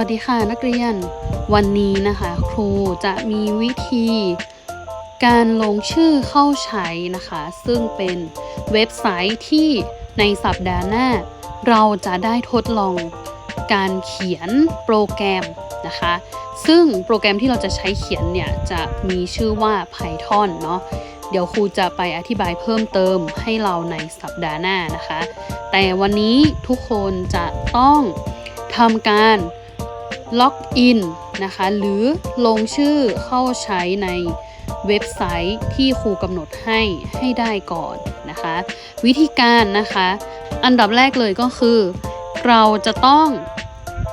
วัสดีค่ะนักเรียน วันนี้นะคะครูจะมีวิธีการลงชื่อเข้าใช้นะคะ ซึ่งเป็นเว็บไซต์ที่ในสัปดาห์หน้า เราจะได้ทดลองการเขียนโปรแกรมนะคะ ซึ่งโปรแกรมที่เราจะใช้เขียนเนี่ย จะมีชื่อว่า Python เนาะเดี๋ยวครูจะไปอธิบายเพิ่มเติมให้เราในสัปดาห์หน้านะคะ แต่วันนี้ทุกคนจะต้องทำการ ล็อกอินนะคะ หรือลงชื่อเข้าใช้ในเว็บไซต์ที่ครูกำหนดให้ให้ได้ก่อนนะคะ วิธีการนะคะ อันดับแรกเลยก็คือ เราจะต้อง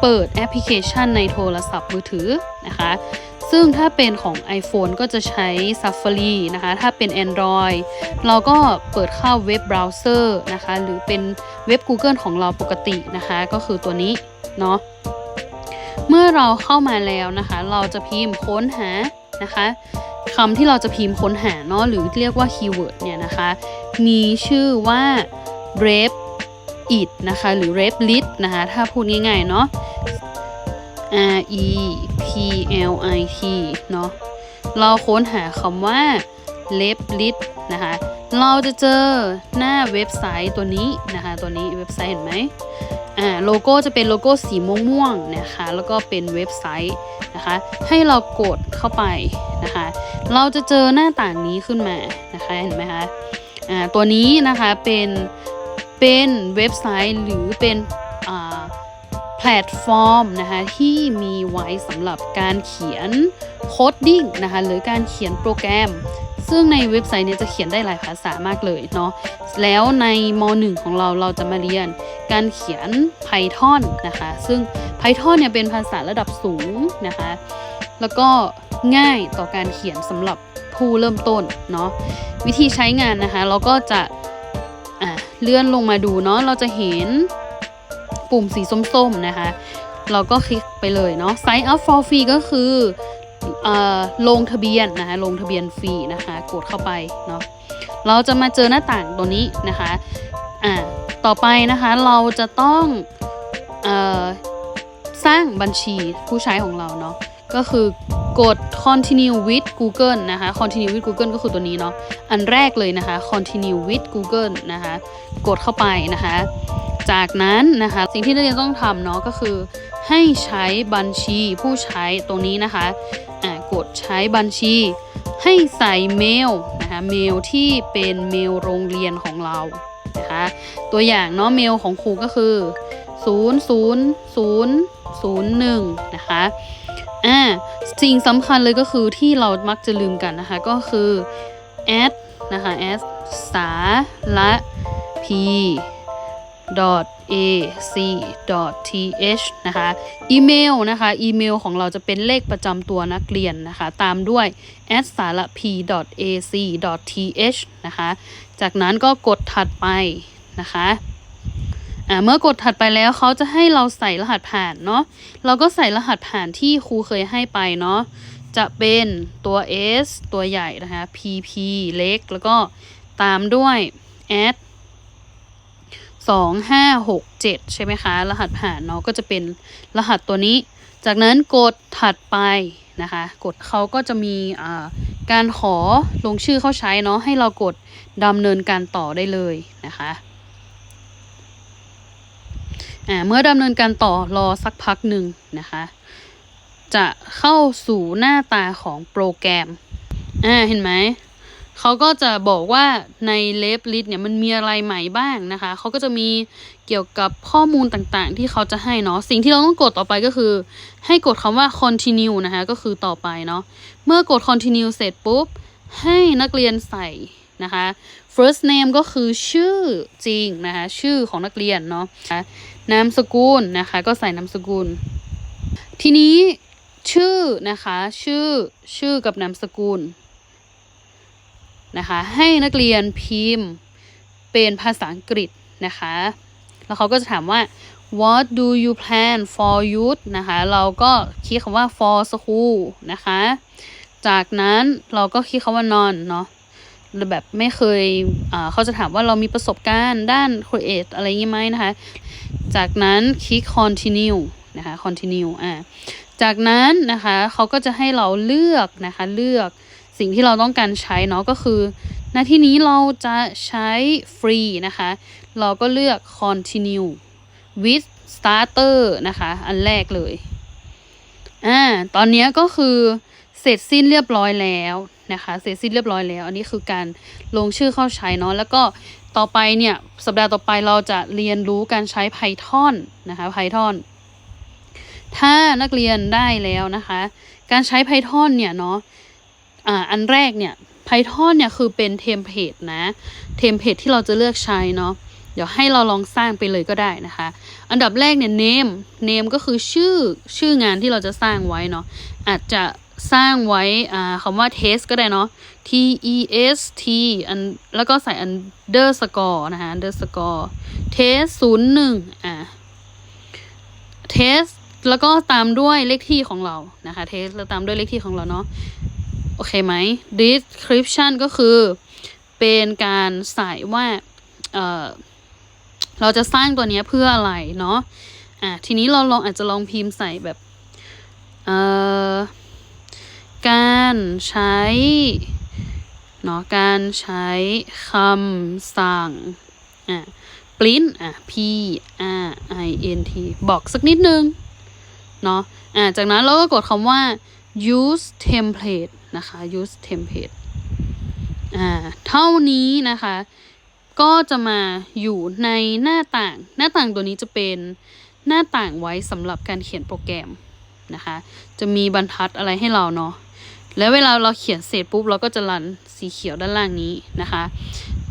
เปิดแอปพลิเคชันในโทรศัพท์มือถือนะคะ ซึ่งถ้าเป็นของ iPhone ก็จะใช้ Safari นะคะ ถ้าเป็น Android เราก็เปิดเข้าเว็บเบราว์เซอร์นะคะ หรือเป็นเว็บ Google ของเราปกตินะคะ ก็คือตัวนี้เนาะ เมื่อเราเข้ามาแล้วนะคะ เราจะพิมพ์ค้นหานะคะคำที่เราจะพิมพ์ค้นหาเนาะหรือเรียกว่าคีย์เวิร์ดเนี่ยนะคะ มีชื่อว่า r e p it นะคะ หรือ r e p lit นะคะ ถ้าพูดง่ายๆเนาะ R E P L I T เนาะเราค้นหาคำว่า l e p lit นะคะ เราจะเจอหน้าเว็บไซต์ตัวนี้นะคะ ตัวนี้เว็บไซต์เห็นไหม อ่าโลโก้จะเป็นโลโก้สีม่วงๆนะคะ แล้วก็เป็นเว็บไซต์นะคะ ให้เรากดเข้าไปนะคะ เราจะเจอหน้าต่างนี้ขึ้นมานะคะเห็นไหมคะอ่าตัวนี้นะคะเป็นเป็นเว็บไซต์หรือเป็นอ่าแพลตฟอร์มนะคะที่มีไว้สำหรับการเขียนโคดดิ้งนะคะหรือการเขียนโปรแกรม ซึ่งในเว็บไซต์เนี้จะเขียนได้หลายภาษามากเลยเนาะแล้วในม .1 ของเราเราจะมาเรียนการเขียน Python นะคะ ซึ่ง Python เนี่ยเป็นภาษาระดับสูงนะคะ แล้วก็ง่ายต่อการเขียนสำหรับผู้เริ่มต้นเนาะวิธีใช้งานนะคะ เราก็จะเลื่อนลงมาดูเนาะเราจะเห็นปุ่มสีส้มๆนะคะ เราก็คลิกไปเลยเนาะ Sign up for free ก็คือ ลงทะเบียนนะคะลงทะเบียนฟรีนะคะกดเข้าไปเนาะเราจะมาเจอหน้าต่างตัวนี้นะคะอ่าต่อไปนะคะเราจะต้องอสร้างบัญชีผู้ใช้ของเราเนาะก็คือกด continue with Google นะคะ continue with Google ก็คือตัวนี้เนาะอันแรกเลยนะคะ continue with Google นะคะกดเข้าไปนะคะ จากนั้นนะคะสิ่งที่นักเรียนต้องทำเนาะก็คือให้ใช้บัญชีผู้ใช้ตรงนี้นะคะ กดใช้บัญชี ให้ใส่เมลนะคะเมลที่เป็นเมลโรงเรียนของเรานะคะตัวอย่างเนาะเมลของครูก็คือ 00001 นะคะอ่าสิ่งสำคัญเลยก็คือที่เรามักจะลืมกันนะคะ ก็คือ add นะคะ add สาระ p ac.th นะคะอีเมลนะคะอีเมลของเราจะเป็นเลขประจำตัวนักเรียนนะคะ ตามด้วย at สาร p ac th นะคะจากนั้นก็กดถัดไปนะคะเมื่อกดถัดไปแล้วเขาจะให้เราใส่รหัสผ่านเนาะเราก็ใส่รหัสผ่านที่ครูเคยให้ไปเนาะจะเป็นตัว s ตัวใหญ่นะคะ pp เล็ก แล้วก็ตามด้วย at สองห้าหกเจ็ดใช่ไหมคะ รหัสผ่านเนาะก็จะเป็นรหัสตัวนี้ จากนั้นกดถัดไปนะคะ กดเขาก็จะมีการขอลงชื่อเข้าใช้เนาะให้เรากดดำเนินการต่อได้เลยนะคะเมื่อดำเนินการต่อรอสักพักหนึ่งนะคะ จะเข้าสู่หน้าตาของโปรแกรมเห็นไหม เขาก็จะบอกว่าในเลฟลิสเนี่ยมันมีอะไรใหม่บ้างนะคะเขาก็จะมีเกี่ยวกับข้อมูลต่างๆ ที่เขาจะให้เนาะสิ่งที่เราต้องกดต่อไปก็คือ ให้กดคำว่า continue นะคะก็คือต่อไปเนาะเมื่อกด continue เสร็จปุ๊บ ให้นักเรียนใส่นะคะ first name ก็คือชื่อจริงนะคะชื่อของนักเรียนเนาะนามสกุลนะคะก็ใส่นามสกุล ทีนี้ชื่อนะคะชื่อชื่อกับนามสกุล นะคะ ให้นักเรียนพิมพ์เป็นภาษาอังกฤษนะคะ แล้วเขาก็จะถามว่า what do you plan for youth นะคะ เราก็คลิกคำว่า for school นะคะ จากนั้นเราก็คลิกคำว่า non เนาะแบบไม่เคยเขาจะถามว่าเรามีประสบการณ์ด้าน create อะไรอย่างงี้ไหมนะคะ จากนั้นคลิก continue นะคะ continue อ่าจากนั้นนะคะเขาก็จะให้เราเลือกนะคะเลือก สิ่งที่เราต้องการใช้เนาะก็คือหน้าที่นี้เราจะใช้ฟรีนะคะ เราก็เลือก continue with starter นะคะ อันแรกเลย อ่า ตอนนี้ก็คือเสร็จสิ้นเรียบร้อยแล้วนะคะ เสร็จสิ้นเรียบร้อยแล้ว อันนี้คือการลงชื่อเข้าใช้เนาะ แล้วก็ต่อไปเนี่ย สัปดาห์ต่อไปเราจะเรียนรู้การใช้ Python นะคะ Python ถ้านักเรียนได้แล้วนะคะ การใช้ Python เนี่ยเนาะ อ่าอันแรกเนี่ย Python เนี่ยคือเป็นเทมเพลตนะเทมเพลตที่เราจะเลือกใช้เนาะเดี๋ยวให้เราลองสร้างไปเลยก็ได้นะคะ อันดับแรกเนี่ย name name ก็คือชื่อชื่องานที่เราจะสร้างไว้เนาะอาจจะสร้างไว้อ่าคำว่า test ก็ได้เนาะ t e s t อันแล้วก็ใส่ underscore นะคะ underscore test ศูนย์หนึ่งอ่า test แล้วก็ตามด้วยเลขที่ของเรานะคะ test แล้วตามด้วยเลขที่ของเราเนาะ อเคไหม description ก็คือเป็นการใส่ว่าเเราจะสร้างตัวนี้เพื่ออะไรเนาะอะทีนี้เราลองอาจจะลองพิมพ์ใส่แบบการใช้เนาะการใช้คำสั่งอะ print อะ p r i n t บอกสักนิดนึงเนาะอะจากนั้นเราก็กดคำว่า use template นะคะ use template อ่าเท่านี้นะคะ ก็จะมาอยู่ในหน้าต่าง หน้าต่างตัวนี้จะเป็นหน้าต่างไว้สำหรับการเขียนโปรแกรมนะคะ จะมีบรรทัดอะไรให้เราเนาะแล้วเวลาเราเขียนเสร็จปุ๊บเราก็จะรันสีเขียวด้านล่างนี้นะคะ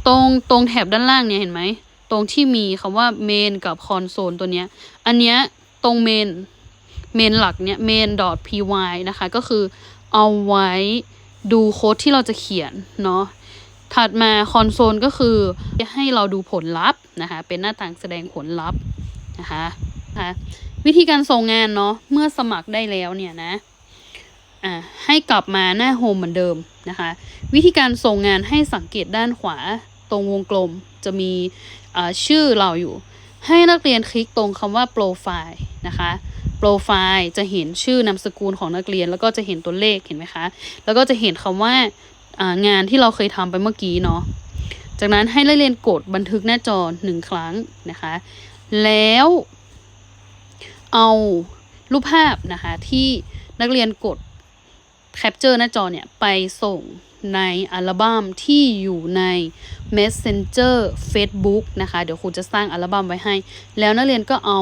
ตรงตรงแถบด้านล่างเนี่ยเห็นไหมตรงที่มีคำว่า main กับ console ตัวเนี้ย อันเนี้ยตรง main main หลักเนี่ย main py นะคะ ก็คือเอาไว้ดูโค้ดที่เราจะเขียนเนาะถัดมาคอนโซลก็คือให้เราดูผลลัพธ์นะคะ เป็นหน้าต่างแสดงผลลัพธ์นะคะนะคะวิธีการส่งงานเนาะเมื่อสมัครได้แล้วเนี่ยนะอ่าให้กลับมาหน้าโฮมเหมือนเดิมนะคะ วิธีการส่งงานให้สังเกตด้านขวาตรงวงกลมจะมีอ่าชื่อเราอยู่ ให้นักเรียนคลิกตรงคำว่าโปรไฟล์นะคะโปรไฟล์จะเห็นชื่อนามสกุลของนักเรียน แล้วก็จะเห็นตัวเลขเห็นไหมคะ แล้วก็จะเห็นคำว่างานที่เราเคยทำไปเมื่อกี้เนาะจากนั้นให้นักเรียนกดบันทึกหน้าจอหนึ่งครั้งนะคะ แล้วเอารูปภาพนะคะที่นักเรียนกดแคปเจอร์หน้าจอเนี่ยไปส่ง ในอัลบั้มที่อยู่ใน Messenger Facebook นะคะ เดี๋ยวครูจะสร้างอัลบั้มไว้ให้ แล้วนักเรียนก็เอา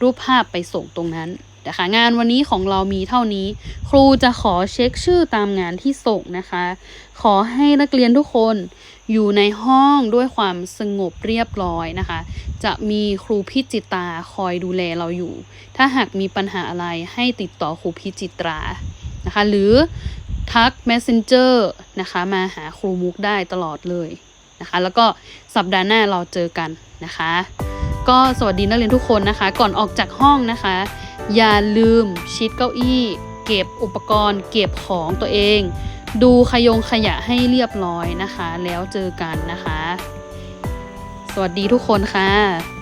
รูปภาพไปส่งตรงนั้นนะคะงานวันนี้ของเรามีเท่านี้ ครูจะขอเช็คชื่อตามงานที่ส่งนะคะ ขอให้นักเรียนทุกคนอยู่ในห้องด้วยความสงบเรียบร้อยนะคะ จะมีครูพิจิตาคอยดูแลเราอยู่ ถ้าหากมีปัญหาอะไรให้ติดต่อครูพิจิตรานะคะ หรือทัก Messenger นะคะ มาหาครูมุกได้ตลอดเลยนะคะ แล้วก็สัปดาห์หน้าเราเจอกันนะคะ ก็สวัสดีนักเรียนทุกคนนะคะ ก่อนออกจากห้องนะคะ อย่าลืมชิดเก้าอี้ เก็บอุปกรณ์ เก็บของตัวเอง ดูขยงขยะให้เรียบร้อยนะคะ แล้วเจอกันนะคะ สวัสดีทุกคนค่ะ